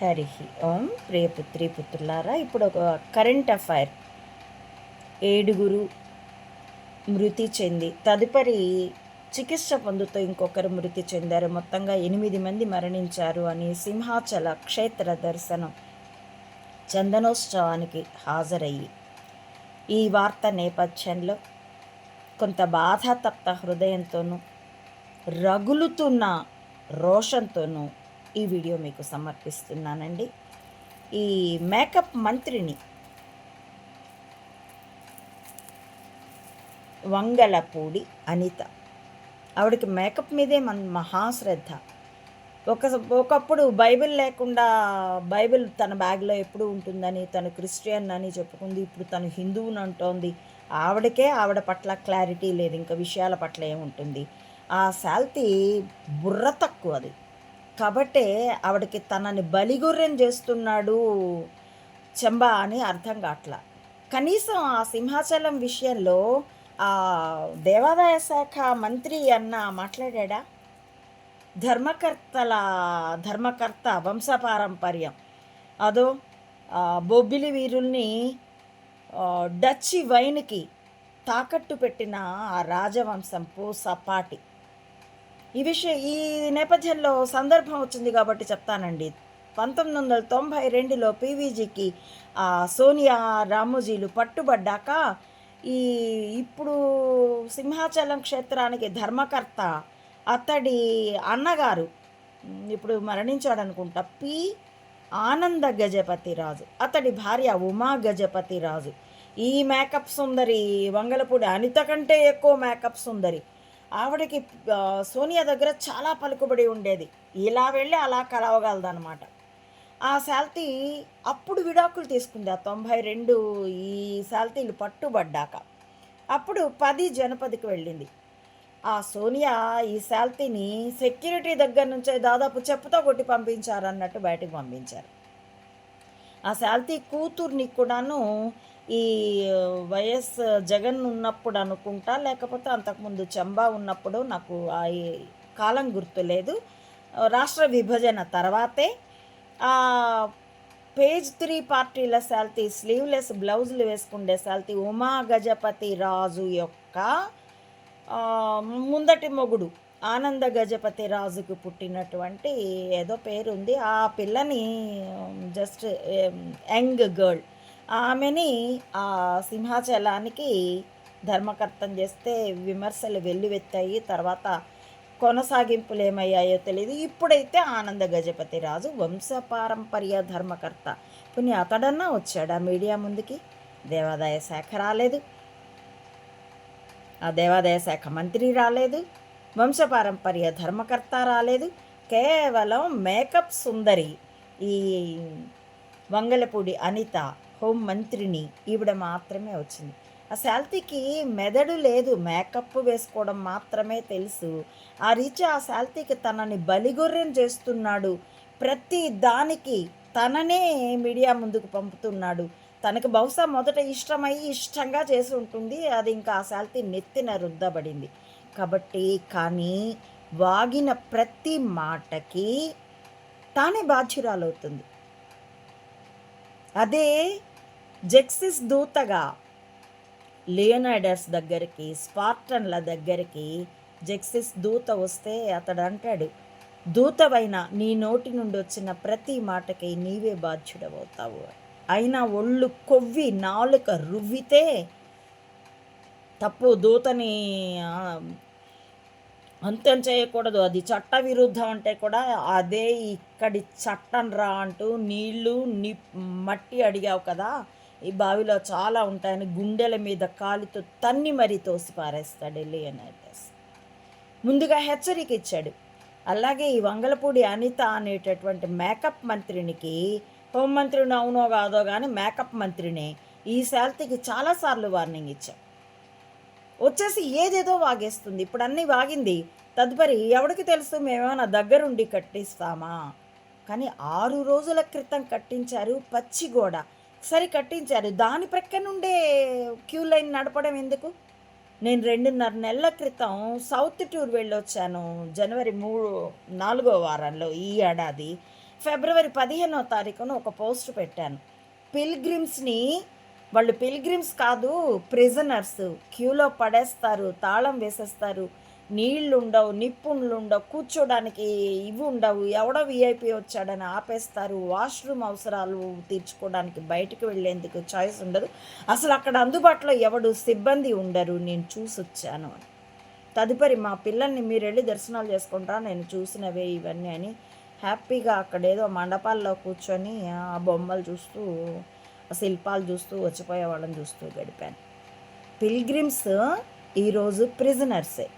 హరి ఓం ప్రియపుత్రి పుత్రులారా ఇప్పుడు ఒక current affair. ఏడుగురు మృతి చెంది తదుపరి చికిత్స పొందుతూ ఇంకొకరు మృతి చెందారు. మొత్తంగా ఎనిమిది మంది మరణించారు అని సింహాచల క్షేత్ర దర్శనం చందనోత్సవానికి హాజరయ్యి. ఈ వార్త నేపథ్యంలో కొంత బాధాతప్త హృదయంతోనూ రగులుతున్న రోషంతోనూ ఈ వీడియో మీకు సమర్పిస్తున్నానండి. ఈ మేకప్ మంత్రిని వంగలపూడి అనిత. ఆవిడకి మేకప్ మీదే మన మహాశ్రద్ధ. ఒక ఒకప్పుడు బైబిల్ లేకుండా బైబిల్ తన బ్యాగ్లో ఎప్పుడు ఉంటుందని తను క్రిస్టియన్ అని చెప్పుకుంది ఇప్పుడు తను హిందువుని అంటోంది. ఆవిడకే ఆవిడ పట్ల క్లారిటీ లేదు ఇంకా విషయాల పట్ల ఏముంటుంది? ఆ శాల్తీ బుర్ర తక్కువది కాబట్టే ఆవిడకి తనని బలిగొర్రెం చేస్తున్నాడు చెంబ అని అర్థం కావట్లా కనీసం ఆ సింహాచలం విషయంలో ఆ దేవాదాయ శాఖ మంత్రి అన్న మాట్లాడా ధర్మకర్తల ధర్మకర్త వంశపారంపర్యం. అదో బొబ్బిలి వీరుల్ని డచ్చి వైన్కి తాకట్టు పెట్టిన ఆ రాజవంశం పూసపాటి ఈ విషయం ఈ నేపథ్యంలో సందర్భం వచ్చింది కాబట్టి చెప్తానండి. పంతొమ్మిది వందల తొంభై రెండులో పీవీజీకి సోనియా రామోజీలు పట్టుబడ్డాక ఈ ఇప్పుడు సింహాచలం క్షేత్రానికి ధర్మకర్త అతడి అన్నగారు ఇప్పుడు మరణించాడు అనుకుంటా పి. ఆనంద గజపతి రాజు అతడి భార్య ఉమా గజపతి రాజు ఈ మేకప్ సుందరి వంగలపూడి అనిత కంటే ఎక్కువ మేకప్ సుందరి. ఆవిడకి సోనియా దగ్గర చాలా పలుకుబడి ఉండేది. ఇలా వెళ్ళి అలా కలవగలదన్నమాట. ఆ శాల్తీ అప్పుడు విడాకులు తీసుకుంది. ఆ తొంభై రెండు ఈ శాల్తీలు పట్టుబడ్డాక. అప్పుడు పది జనపదికి వెళ్ళింది. ఆ సోనియా ఈ శాల్తీని సెక్యూరిటీ దగ్గర నుంచే దాదాపు చెప్పుతో కొట్టి పంపించారన్నట్టు బయటకు పంపించారు. ఆ శాల్తీ కూతుర్ని కూడాను ఈ వైఎస్ జగన్ ఉన్నప్పుడు అనుకుంటా లేకపోతే అంతకుముందు చంబా ఉన్నప్పుడు నాకు ఆ కాలం గుర్తులేదు. రాష్ట్ర విభజన తర్వాతే పేజ్ త్రీ పార్టీల శాల్తీ స్లీవ్లెస్ బ్లౌజులు వేసుకుండే శాల్తీ ఉమా గజపతి రాజు యొక్క ముందటి మొగుడు ఆనంద గజపతి రాజుకు పుట్టినటువంటి ఏదో పేరు ఉంది ఆ పిల్లని జస్ట్ యంగ్ గర్ల్ ఆమెని ఆ సింహాచలానికి ధర్మకర్తం చేస్తే విమర్శలు వెల్లువెత్తాయి తర్వాత కొనసాగింపులు ఏమయ్యాయో తెలియదు ఇప్పుడైతే ఆనంద గజపతి రాజు వంశపారంపర్య ధర్మకర్త. కొన్ని అతడన్నా వచ్చాడా మీడియా ముందుకి? దేవాదాయ శాఖ రాలేదు. ఆ దేవాదాయ శాఖ మంత్రి రాలేదు. వంశపారంపర్య ధర్మకర్త రాలేదు. కేవలం మేకప్ సుందరి ఈ వంగలపూడి అనిత హోం మంత్రిని ఈవిడ మాత్రమే వచ్చింది. ఆ శాల్తీకి మెదడు లేదు మేకప్ వేసుకోవడం మాత్రమే తెలుసు. ఆ రీచి ఆ శాల్తీకి తనని బలిగొర్రెం చేస్తున్నాడు. ప్రతి దానికి తననే మీడియా ముందుకు పంపుతున్నాడు. తనకు బహుశా మొదట ఇష్టమై ఇష్టంగా చేసి ఉంటుంది. అది ఇంకా ఆ శాల్తీ నెత్తిన రుద్దబడింది. కాబట్టి కానీ వాగిన ప్రతి మాటకి తానే బాధ్యురాలవుతుంది. అదే జెక్సిస్ దూతగా లియోనైడర్స్ దగ్గరికి స్పార్టన్ల దగ్గరికి జెక్సిస్ దూత వస్తే అతడు అంటాడు దూతవైన నీ నోటి నుండి వచ్చిన ప్రతి మాటకి నీవే బాధ్యుడవుతావు. అయినా ఒళ్ళు కొవ్వి నాలుక రువ్వితే తప్పు దూతని అంత్యం అంతం చేయకూడదు. అది చట్ట విరుద్ధం అంటే కూడా అదే ఇక్కడి చట్టం రా అంటూ నీళ్ళు ని మట్టి అడిగావు కదా ఈ బావిలో చాలా ఉంటాయని గుండెల మీద కాలితో తన్ని మరీ తోసి పారేస్తాడు లియనైటస్ ముందుగా హెచ్చరిక ఇచ్చాడు. అలాగే ఈ వంగలపూడి అనిత అనేటటువంటి మేకప్ మంత్రినికి హోంమంత్రిని అవునో కాదో కానీ మేకప్ మంత్రినే ఈ శాల్తీకి చాలాసార్లు వార్నింగ్ ఇచ్చాం. వచ్చేసి ఏదేదో వాగేస్తుంది. ఇప్పుడు అన్నీ వాగింది. తదుపరి ఎవడికి తెలుసు? మేమేమైనా దగ్గరుండి కట్టిస్తామా? కానీ ఆరు రోజుల క్రితం కట్టించారు పచ్చి గోడ. సరే కట్టించారు. దాని ప్రక్క నుండే క్యూ లైన్ నడపడం ఎందుకు? నేను రెండున్నర నెలల క్రితం సౌత్ టూర్ వెళ్ళొచ్చాను. జనవరి మూడు నాలుగో వారంలో ఈ ఏడాది. ఫిబ్రవరి పదిహేనో తారీఖున ఒక పోస్ట్ పెట్టాను. పిల్గ్రిమ్స్ని వాళ్ళు పిల్గ్రిమ్స్ కాదు ప్రిజనర్స్. క్యూలో పడేస్తారు తాళం వేసేస్తారు. నీళ్ళుండవు ఉండవు ఉండవు కూర్చోడానికి ఇవి ఉండవు ఎవడో వీఐపీ వచ్చాడని ఆపేస్తారు. వాష్రూమ్ అవసరాలు తీర్చుకోవడానికి బయటకు వెళ్ళేందుకు చాయిస్ ఉండదు. అసలు అక్కడ అందుబాటులో ఎవడు సిబ్బంది ఉండరు. నేను చూసి వచ్చాను అని తదుపరి మా పిల్లల్ని మీరు వెళ్ళి దర్శనాలు చేసుకుంటారా నేను చూసినవే ఇవన్నీ అని హ్యాపీగా అక్కడ ఏదో మండపాల్లో కూర్చొని ఆ బొమ్మలు చూస్తూ ఆ శిల్పాలు చూస్తూ వచ్చిపోయే వాళ్ళని చూస్తూ గడిపాను. పిల్గ్రిమ్స్ ఈరోజు ప్రిజనర్సే.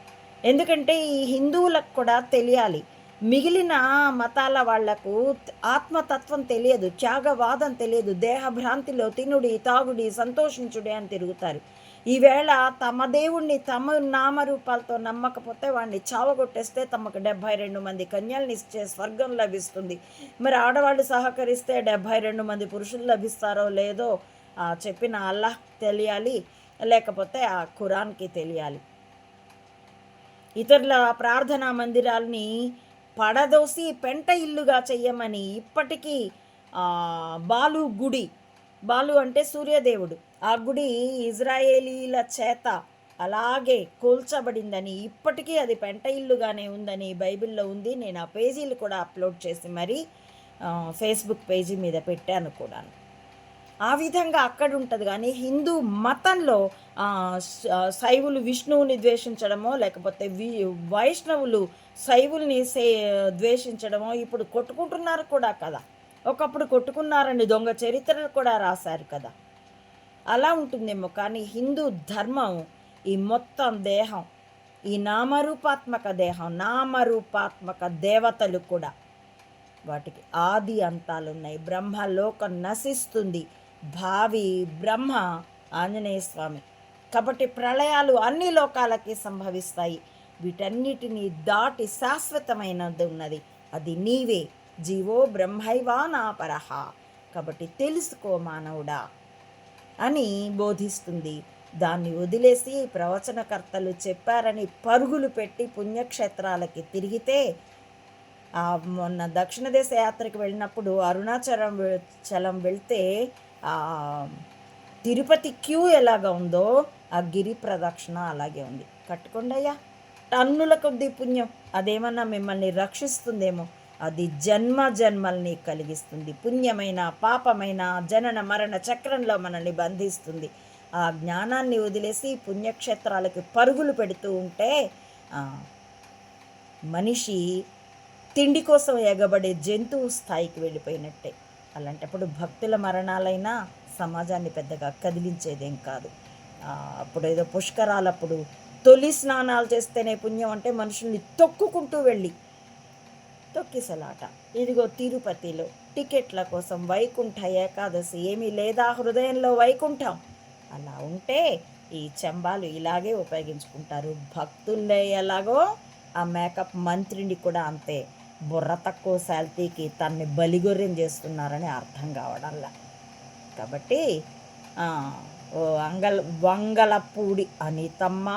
ఎందుకంటే ఈ హిందువులకు కూడా తెలియాలి. మిగిలిన మతాల వాళ్ళకు ఆత్మతత్వం తెలియదు త్యాగవాదం తెలియదు దేహభ్రాంతిలో తినుడి తాగుడి సంతోషించుడి అని తిరుగుతారు. ఈవేళ తమ దేవుణ్ణి తమ నామరూపాలతో నమ్మకపోతే వాడిని చావగొట్టేస్తే తమకు డెబ్భై రెండు మంది కన్యల్ని ఇచ్చే స్వర్గం లభిస్తుంది. మరి ఆడవాళ్ళు సహకరిస్తే డెబ్భై రెండు మంది పురుషులు లభిస్తారో లేదో చెప్పిన అల్లాహ్ తెలియాలి లేకపోతే ఆ ఖురాన్కి తెలియాలి. ఇతరుల ప్రార్థనా మందిరాల్ని పడదోసి పెంట ఇల్లుగా చెయ్యమని ఇప్పటికీ బాలు గుడి బాలు అంటే సూర్యదేవుడు. ఆ గుడి ఇజ్రాయేలీల చేత అలాగే కూల్చబడిందని ఇప్పటికీ అది పెంట ఇల్లుగానే ఉందని బైబిల్లో ఉంది. నేను ఆ పేజీలు కూడా అప్లోడ్ చేసి మరీ ఫేస్బుక్ పేజీ మీద పెట్టాను కూడాను. ఆ విధంగా అక్కడ ఉంటుంది కానీ హిందూ మతంలో శైవులు విష్ణువుని ద్వేషించడమో లేకపోతే వి వైష్ణవులు శైవుల్ని సే ద్వేషించడమో ఇప్పుడు కొట్టుకుంటున్నారు కూడా కదా. ఒకప్పుడు కొట్టుకున్నారని దొంగ చరిత్రలు కూడా రాశారు కదా. అలా ఉంటుందేమో. కానీ హిందూ ధర్మం ఈ మొత్తం దేహం ఈ నామరూపాత్మక దేహం నామరూపాత్మక దేవతలు కూడా వాటికి ఆది అంతాలు ఉన్నాయి బ్రహ్మలోకం నశిస్తుంది. భావి బ్రహ్మ ఆంజనేయ స్వామి. కాబట్టి ప్రళయాలు అన్ని లోకాలకి సంభవిస్తాయి. వీటన్నిటిని దాటి శాశ్వతమైనది ఉన్నది. అది నీవే. జీవో బ్రహ్మైవా నా పరహ కాబట్టి తెలుసుకో మానవుడా అని బోధిస్తుంది. దాన్ని వదిలేసి ప్రవచనకర్తలు చెప్పారని పరుగులు పెట్టి పుణ్యక్షేత్రాలకి తిరిగితే మొన్న దక్షిణ దేశ యాత్రకు వెళ్ళినప్పుడు అరుణాచలం చలం వెళ్తే తిరుపతి క్యూ ఎలాగ ఉందో ఆ గిరి ప్రదక్షిణ అలాగే ఉంది. కట్టుకోండి అయ్యా. టన్నుల కొద్ది పుణ్యం. అదేమన్నా మిమ్మల్ని రక్షిస్తుందేమో. అది జన్మ జన్మల్ని కలిగిస్తుంది. పుణ్యమైన పాపమైన జనన మరణ చక్రంలో మనల్ని బంధిస్తుంది. ఆ జ్ఞానాన్ని వదిలేసి పుణ్యక్షేత్రాలకి పరుగులు పెడుతూ ఉంటే మనిషి తిండి కోసం ఎగబడే జంతువు స్థాయికి వెళ్ళిపోయినట్టే. అలాంటప్పుడు భక్తుల మరణాలైనా సమాజాన్ని పెద్దగా కదిలించేదేం కాదు. అప్పుడు ఏదో పుష్కరాలప్పుడు తొలి స్నానాలు చేస్తేనే పుణ్యం అంటే మనుషుల్ని తొక్కుకుంటూ వెళ్ళి తొక్కిసలాట. ఇదిగో తిరుపతిలో టికెట్ల కోసం వైకుంఠ ఏకాదశి ఏమీ లేదా హృదయంలో వైకుంఠం అలా ఉంటే ఈ చెంబాలు ఇలాగే ఉపయోగించుకుంటారు. భక్తుల్లే ఎలాగో ఆ మేకప్ మంత్రిని కూడా అంతే బుర్ర తక్కువ శాల్తీకి తన్ని బలిగొర్రెం చేస్తున్నారని అర్థం కావడంలా. కాబట్టి ఓ అంగల్ వంగలపూడి అనితమ్మ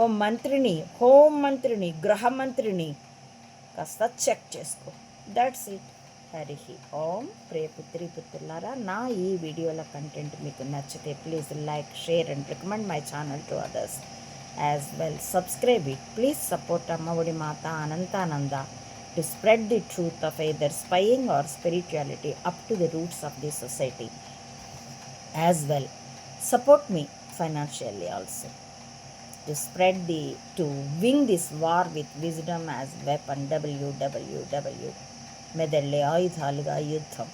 ఓ మంత్రిని హోం మంత్రిని గృహ మంత్రిని కాస్త చెక్ చేసుకో. That's it Hari Om. ప్రే పుత్రి పుత్రులారా నా ఈ వీడియోల కంటెంట్ మీకు నచ్చితే please like share and recommend my channel to others as well. Subscribe it. Please support Ammaodi Matha Anantananda. To spread the truth of either spying or spirituality up to the roots of the society as well support me financially also to spread the to win this war with wisdom as weapon www మెదళ్ళే ఆయుధాలుగా యుద్ధం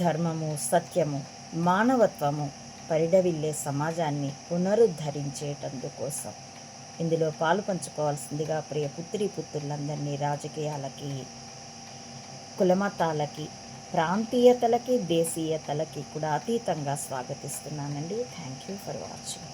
ధర్మము సత్యము మానవత్వము పరిడవిల్లే సమాజాన్ని పునరుద్ధరించేటందుకోసం ఇందులో పాలు పంచుకోవాల్సిందిగా ప్రియ పుత్రి పుత్రులందరినీ రాజకీయాలకి కులమతాలకి ప్రాంతీయతలకి దేశీయతలకి కూడా అతీతంగా స్వాగతిస్తున్నానండి. Thank you for watching